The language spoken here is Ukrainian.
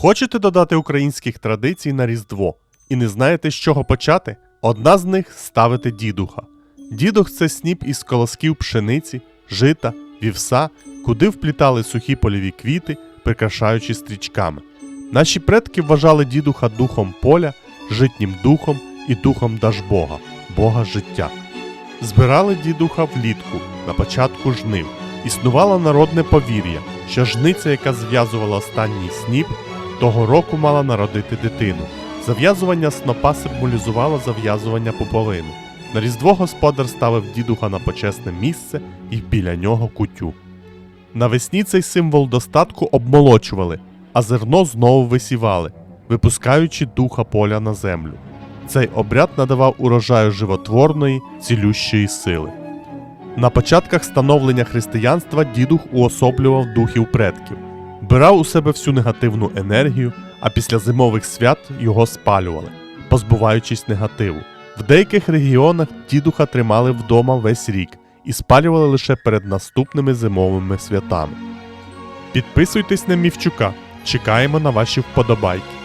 Хочете додати українських традицій на Різдво і не знаєте, з чого почати? Одна з них ставити дідуха. Дідух це сніп із колосків пшениці, жита, вівса, куди вплітали сухі польові квіти, прикрашаючи стрічками. Наші предки вважали дідуха духом поля, житнім духом і духом Дажбога, Бога життя. Збирали дідуха влітку на початку жнив. Існувало народне повір'я, що жниця, яка зв'язувала останній сніп, того року мала народити дитину. Зав'язування снопа символізувало зав'язування пуповини. На різдво господар ставив дідуха на почесне місце і біля нього кутю. Навесні цей символ достатку обмолочували, а зерно знову висівали, випускаючи духа поля на землю. Цей обряд надавав урожаю животворної, цілющої сили. На початках становлення християнства дідух уособлював духів предків, бирав у себе всю негативну енергію, а після зимових свят його спалювали, позбуваючись негативу. В деяких регіонах дідуха тримали вдома весь рік і спалювали лише перед наступними зимовими святами. Підписуйтесь на Мівчука, чекаємо на ваші вподобайки.